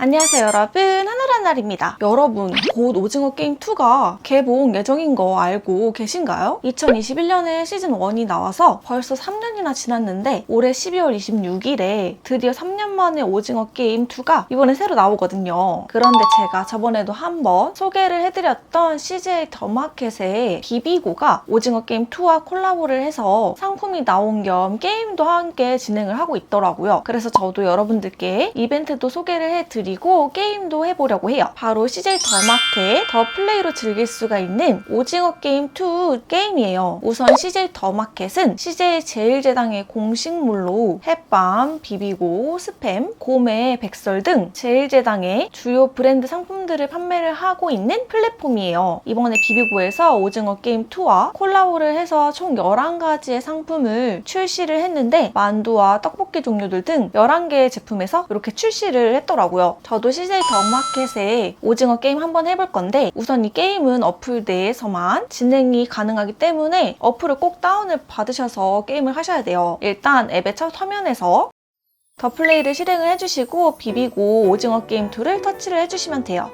안녕하세요 여러분. 하늘한 날입니다. 여러분 곧 오징어 게임 2가 개봉 예정인 거 알고 계신가요? 2021년에 시즌 1이 나와서 벌써 3년이나 지났는데 올해 12월 26일에 드디어 3년 만에 오징어 게임 2가 이번에 새로 나오거든요. 그런데 제가 저번에도 한번 소개를 해드렸던 CJ 더마켓의 비비고가 오징어 게임 2와 콜라보를 해서 상품이 나온 겸 게임도 함께 진행을 하고 있더라고요. 그래서 저도 여러분들께 이벤트도 소개를 해드리 고 게임도 해보려고 해요. 바로 CJ 더마켓 더 플레이로 즐길 수가 있는 오징어 게임 2 게임이에요. 우선 CJ 더마켓은 CJ 제일제당의 공식물로 햇밤, 비비고, 스팸, 고메, 백설 등 제일제당의 주요 브랜드 상품들을 판매를 하고 있는 플랫폼이에요. 이번에 비비고에서 오징어 게임 2와 콜라보를 해서 총 11가지의 상품을 출시를 했는데 만두와 떡볶이 종류들 등 11개의 제품에서 이렇게 출시를 했더라고요. 저도 CJ 더마켓에 오징어 게임 한번 해볼 건데 우선 이 게임은 어플 내에서만 진행이 가능하기 때문에 어플을 꼭 다운을 받으셔서 게임을 하셔야 돼요. 일단 앱의 첫 화면에서 더 플레이를 실행을 해주시고 비비고 오징어 게임 2를 터치를 해주시면 돼요.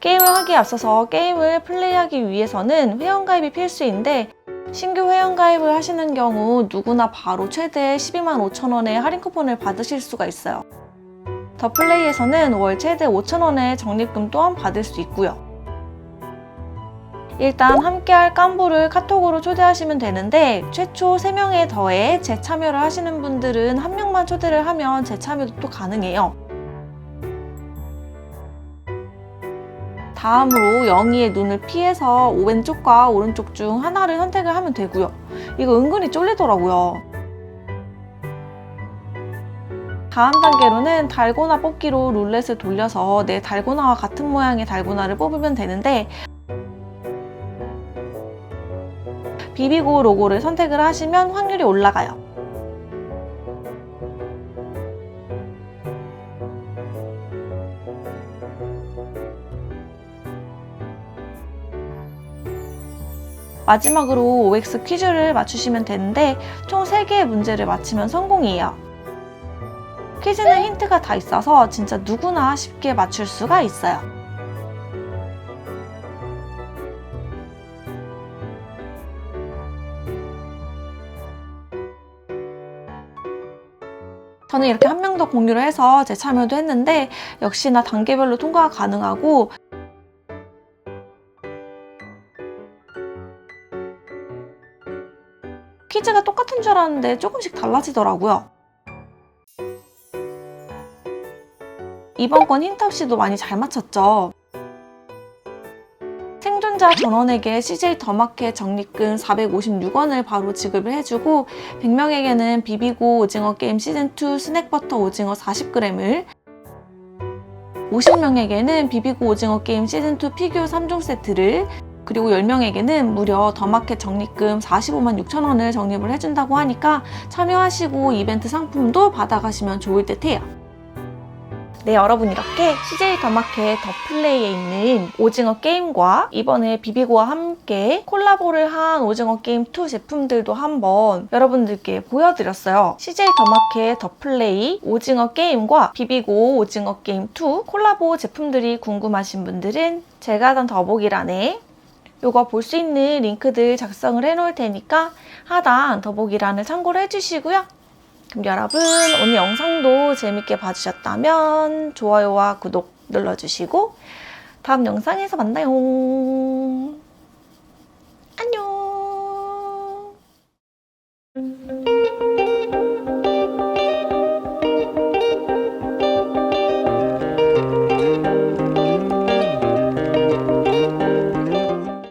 게임을 하기에 앞서서 게임을 플레이하기 위해서는 회원가입이 필수인데 신규 회원가입을 하시는 경우 누구나 바로 최대 12만 5천 원의 할인 쿠폰을 받으실 수가 있어요. 더 플레이에서는 월 최대 5천 원의 적립금 또한 받을 수 있고요. 일단 함께할 깐부를 카톡으로 초대하시면 되는데 최초 3명에 더해 재참여를 하시는 분들은 한 명만 초대를 하면 재참여도 또 가능해요. 다음으로 영희의 눈을 피해서 왼쪽과 오른쪽 중 하나를 선택을 하면 되고요. 이거 은근히 쫄리더라고요. 다음 단계로는 달고나 뽑기로 룰렛을 돌려서 내 달고나와 같은 모양의 달고나를 뽑으면 되는데 비비고 로고를 선택을 하시면 확률이 올라가요. 마지막으로 OX 퀴즈를 맞추시면 되는데 총 3개의 문제를 맞히면 성공이에요. 퀴즈는 힌트가 다 있어서 진짜 누구나 쉽게 맞출 수가 있어요. 저는 이렇게 한 명 더 공유를 해서 재참여도 했는데 역시나 단계별로 통과가 가능하고 퀴즈가 똑같은 줄 알았는데 조금씩 달라지더라고요. 이번 건 힌트 없이도 많이 잘 맞췄죠. 생존자 전원에게 CJ 더마켓 적립금 456원을 바로 지급을 해주고 100명에게는 비비고 오징어 게임 시즌2 스낵버터 오징어 40g을 50명에게는 비비고 오징어 게임 시즌2 피규어 3종 세트를 그리고 10명에게는 무려 더마켓 적립금 45만 6천 원을 적립을 해준다고 하니까 참여하시고 이벤트 상품도 받아가시면 좋을 듯 해요. 네, 여러분 이렇게 CJ 더마켓 더 플레이에 있는 오징어 게임과 이번에 비비고와 함께 콜라보를 한 오징어 게임 2 제품들도 한번 여러분들께 보여드렸어요. CJ 더마켓 더 플레이 오징어 게임과 비비고 오징어 게임 2 콜라보 제품들이 궁금하신 분들은 제가 하던 더보기란에 요거 볼 수 있는 링크들 작성을 해 놓을 테니까 하단 더보기란을 참고를 해주시고요. 그럼 여러분 오늘 영상도 재밌게 봐주셨다면 좋아요와 구독 눌러주시고 다음 영상에서 만나요.